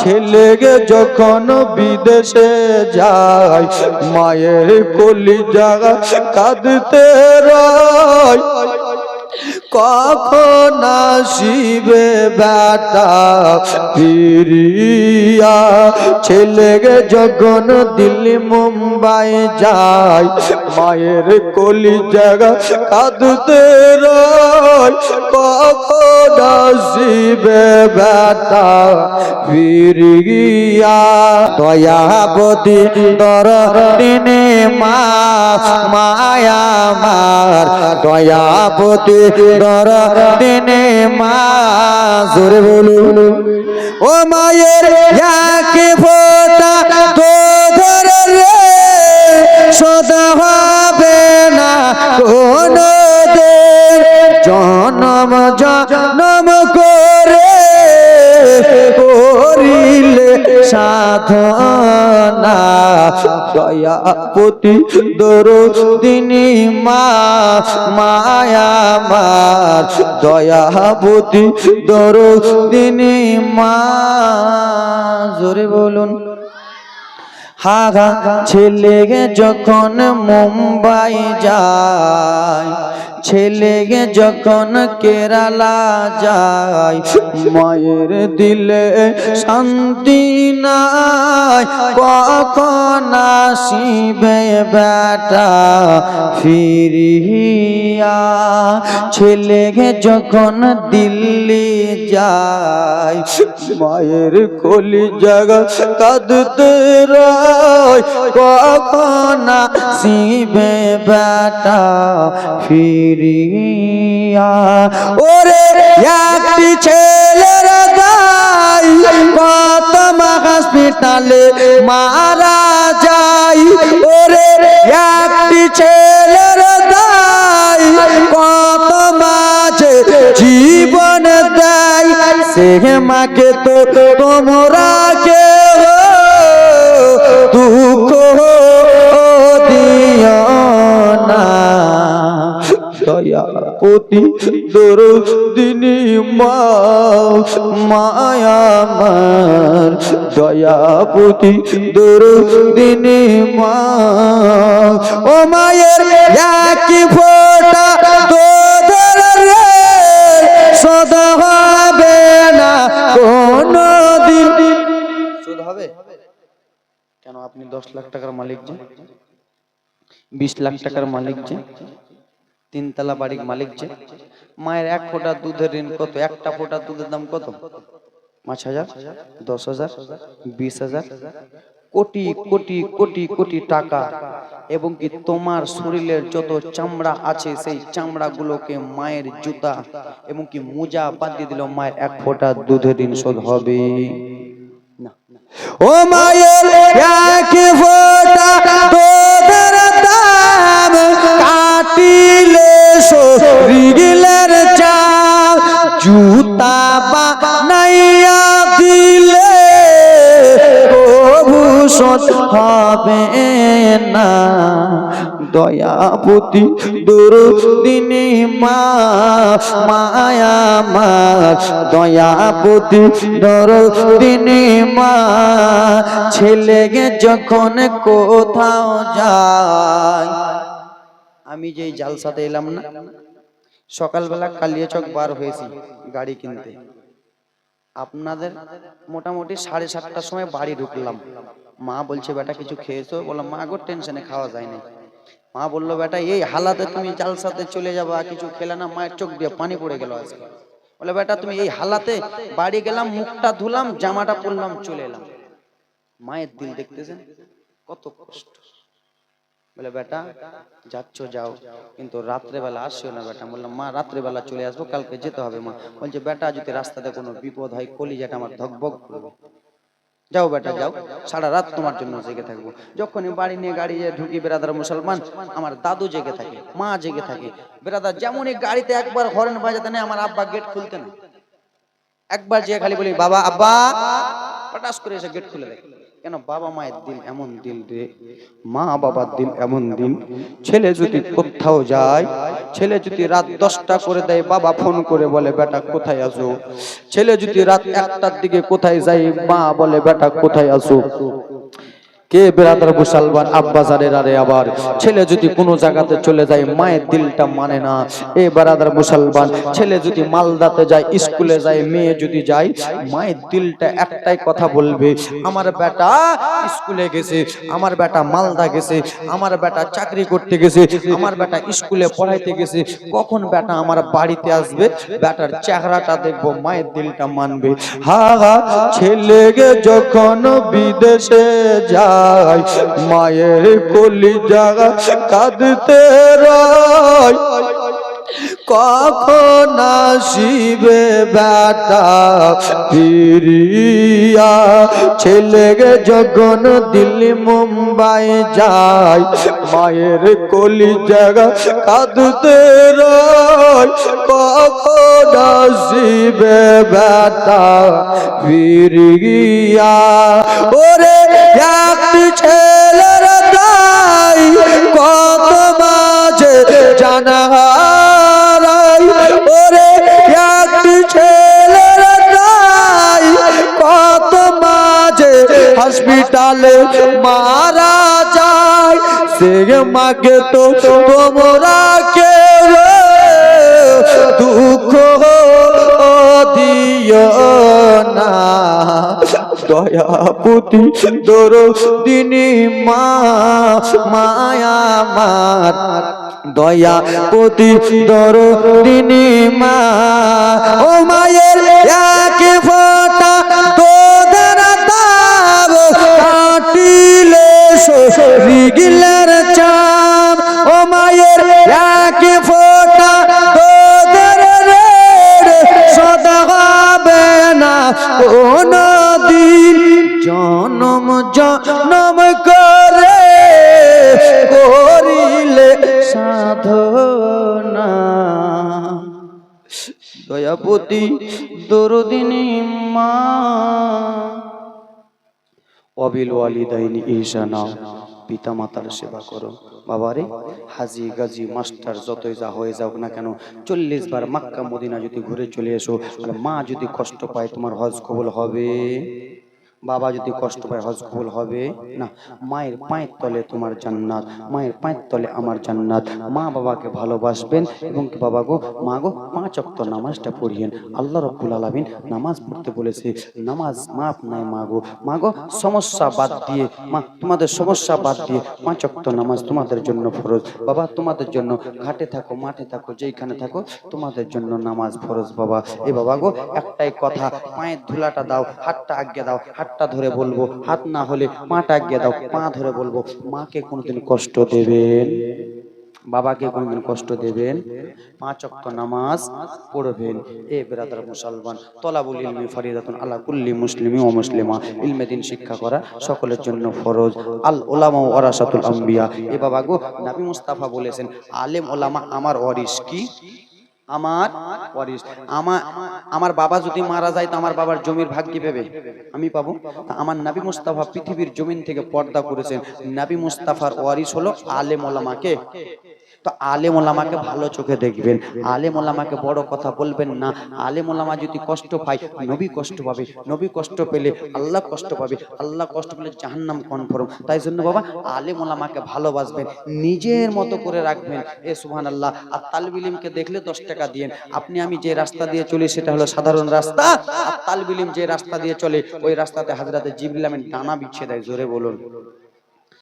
ছেলেকে যখন বিদেশে যায় মায়ের কলি জাগা কাঁদতে রয়। কখন আসিবে বেটা? ফিরিয়া ছেলেকে যখন দিল্লি, মুম্বাই যায়, মায়ের কলি জায়গা কাঁদতে রয়। কখন আসিবে বেটা? ফিরিয়া দয়াবতী দর দিনে মা মায়া মার দয়াবতী দর দিনে মা জোরে বলুন। ও মায়ের একে ফোটা তো ধরে রে, সদা হবে না কোন জনম জনম করে করিলে সাধনা দয়াপতি দরদিনী মা, মায়া মার দয়াপতি দরদিনী মা। জোরে বলুন। হাগা ছেলে যখন মুম্বাই যায় ছেলেকে যখন কেরালা যায়, মায়ের দিলে শান্তি নাই, কখন আসিবে বেটা ফিরিয়া? ছেলেকে যখন দিল্লি যায়, মায়ের কলি জায়গা কাঁদতে রয়, কখন আসিবে বেটা ফিরিয়া ওরে একটি ছেলের দাই কত হসপিটালে মারা যায়। ওরে একটি ছেলের দাই কত মাঝে জীবন দেয় সে মাকে তো তোমরা দরদিনী মা মায়ামার দয়াপতি মা। ও মায়ের ফোটা সদা হবে না কোন দিন হবে? কেন আপনি দশ লাখ টাকার মালিক যে? বিশ লাখ টাকার মালিক যে? তিনতলা বাড়ির মালিক যে, মায়ের এক ফোঁটা দুধের ঋণ কত? একটা ফোঁটা দুধের দাম কত? পাঁচ হাজার, দশ হাজার, বিশ হাজার, কোটি কোটি কোটি কোটি টাকা। এবং কি তোমার শরীরের যত চামড়া আছে, সেই চামড়াগুলোকে মায়ের জুতা এবং কি মোজা বাঁধিয়ে দিল, মায়ের এক ফোঁটা দুধের ঋণ শোধ হবে। ও মায়ের এক ফোঁটা তোদের দাম কাটিলে জুতা বানাইয়া দিলে শোধ হবে না। দয়াপতি দুরদিনী মা, মায়া মা, দয়াপতি দরদিনী মা ছেলেকে যখন কোথাও যায়। আমি যে এই জালসাতে এলাম না সকালবেলা কালিয়াচক বার হয়েছি গাড়ি কিনতে। আপনাদের মোটামুটি সাড়ে সাতটার সময় বাড়ি ঢুকলাম। মা বলছে, বেটা, কিছু খেয়েছো? বললাম, মা, গো, টেনশনে খাওয়া যায় না মা বলল, বেটা, এই হালাতে তুমি জালসাতে চলে যাবা, কিছু খেলে না? মায়ের চোখ দিয়ে পানি পড়ে গেল আজকে। বলে, বেটা, তুমি এই হালাতে বাড়ি গেলাম, মুখটা ধুলাম, জামাটা পরলাম, চলে এলাম। মায়ের দিল দেখতেছেন, কত কষ্ট। বলে, বেটা, যাচ্ছ, যাও। কিন্তু রাত্রেবেলা আসছো না, বেটা। বললাম, মা, রাত্রেবেলা চলে আসব, কালকে যেতে হবে, মা। বলছে, বেটা, যদি রাস্তাতে কোনো বিপদ হয়, কলিজাটা আমার ধকবক করবে যাও, বেটা, যাও। সারা রাত তোমার জন্য জেগে থাকব। যখনই বাড়ি নিয়ে গাড়ি ঢুকি, বেরাদার মুসলমান, আমার দাদু জেগে থাকে, মা জেগে থাকে। বেরাদার যেমনই গাড়িতে একবার হরেন বাজাতে নেই আমার আব্বা গেট খুলতে না একবার যে খালি বলি, বাবা, আব্বা। পটাস করে এসে গেট খুলে দেয়। কেন বাবা মায়ের দিন এমন দিন রে? মা বাবার দিন এমন দিন। ছেলে যদি কোথাও যায়, ছেলে যদি রাত দশটা করে দেয়, বাবা ফোন করে বলে, বেটা, কোথায় আসো ছেলে যদি রাত একটার দিকে কোথায় যায়, মা বলে, বেটা, কোথায় আসো কে বেরাদার মুসলমান আব্বাজারের আরে আবার? ছেলে যদি কোনো জায়গাতে চলে যায়, মায়ের দিলটা মানে না। এ বেরাদার মুসলমান ছেলে যদি মালদাতে যায়, স্কুলে যায়, মেয়ে যদি যায়, মায়ের দিলটা একটাই কথা বলবে, আমার বেটা স্কুলে গেছে, আমার বেটা মালদা গেছে, আমার বেটা চাকরি করতে গেছে, আমার বেটা স্কুলে পড়াইতে গেছে, কখন বেটা আমার বাড়িতে আসবে? বেটার চেহারাটা দেখব, মায়ের দিলটা মানবে। হা হা, ছেলে যখন বিদেশে যায় মায়ের কলি জায়গা কাঁদতে রয়। কখন আসিবে বেটা ফিরিয়া ছেলে গে যখন দিল্লি মুম্বাই যায়, মায়ের কলি জায়গা কাঁদতে রয়। কখন আসিবে বেটা ফিরিয়া ওরে একটি ছেলের দাই কত মাঝে জানা হসপিটালে মারা যায়। সে মাকে তো তোমরা কেউ দুঃখ দিও না। দয়াপতি দরদিনী মা, মায়া মার। দয়া পতি দরদিনী মা, ও মায়ের এক ফোঁটা সরিগিলের চাপ ও মায়ের এক ফোঁটা তোদের রেড, সদা হবে না কোনো দিন জনম জনম করে করিলে সাধনা। দয়াপতি দরদিনী মা। অবিল ওয়ালিদাইনি ইহসানা পিতা মাতার সেবা করো। বাবারে, হাজি, গাজি, মাস্টার, যতই যা হয়ে যাও না কেন, চল্লিশ বার মাক্কা মদিনা যদি ঘুরে চলে এসো, আর মা যদি কষ্ট পায়, তোমার হজ কবুল হবে। বাবা যদি কষ্ট পায়, হজ কবুল হবে? না। মায়ের পায়ের তলে তোমার জান্নাত, মায়ের পায়ের তলে আমার জান্নাত। মা বাবাকে ভালোবাসবেন এবং বাবা গো? মা গো, পাঁচ অক্ত নামাজটা পড়িয়েন। আল্লাহ রব্বুল আলামিন নামাজ পড়তে বলেছে, নামাজ মাপ নাই মা গো। মা গো, সমস্যা বাদ দিয়ে, মা, তোমাদের সমস্যা বাদ দিয়ে পাঁচ অক্ত নামাজ তোমাদের জন্য ফরজ। বাবা, তোমাদের জন্য ঘাটে থাকো, মাঠে থাকো, যেইখানে থাকো, তোমাদের জন্য নামাজ ফরজ বাবা। এ বাবা গো, একটাই কথা, পায়ের ধুলাটা দাও, হাতটা আজ্ঞে দাও হাতটা ধরে বলব, হাত না হলে পাটা আজ্ঞে দাও, পা ধরে বলব, মাকে কোনোদিন কষ্ট দেবেন, বাবাকে কোনদিন কষ্ট দেবেন পাঁচ অক্ত নামাজ পড়বেন। এ বেরাদার মুসলমান, তলাবুল ইলমি ফরিদাতুন আলা কুল্লি মুসলিমি ও মুসলিমা, ইলমে দিন শিক্ষা করা সকলের জন্য ফরজ। আল ওলামা ওয়ারাসাতুল আম্বিয়া, এ বাবা গো, নবী মুস্তাফা বলেছেন, আলেম ওলামা আমার ওয়ারিস কি? আমার ওয়ারিস আমার আমার বাবা যদি মারা যায় তো আমার বাবার জমির ভাগ কি পাবে? আমি পাবো। আমার নাবি মুস্তাফা পৃথিবীর জমিন থেকে পর্দা করেছেন। নাবি মুস্তাফার ওয়ারিস হলো আলেম ওলামাকে। তো আলেম ওলামাকে ভালো চোখে দেখবেন। আলেম ওলামাকে বড় কথা বলবেন না। আলেম ওলামা যদি কষ্ট পায়, নবী কষ্ট পাবে। নবী কষ্ট পেলে আল্লাহ কষ্ট পাবে। আল্লাহ কষ্ট পেলে জাহান্নাম কনফার্ম। তাই জন্য বাবা আলেম ওলামাকে ভালোবাসবেন। নিজের মতো করে রাখবেন। এ সুহান আল্লাহ আর তালবিলিমকে দেখলে দশ টাকা দিয়েন। আপনি আমি যে রাস্তা দিয়ে চলি সেটা হলো সাধারণ রাস্তা। আর তালবিলিম যে রাস্তা দিয়ে চলে, ওই রাস্তাতে হাজরাতে জিবরিল আমিন ডানা বিছিয়ে দেয়। জোরে বলুন।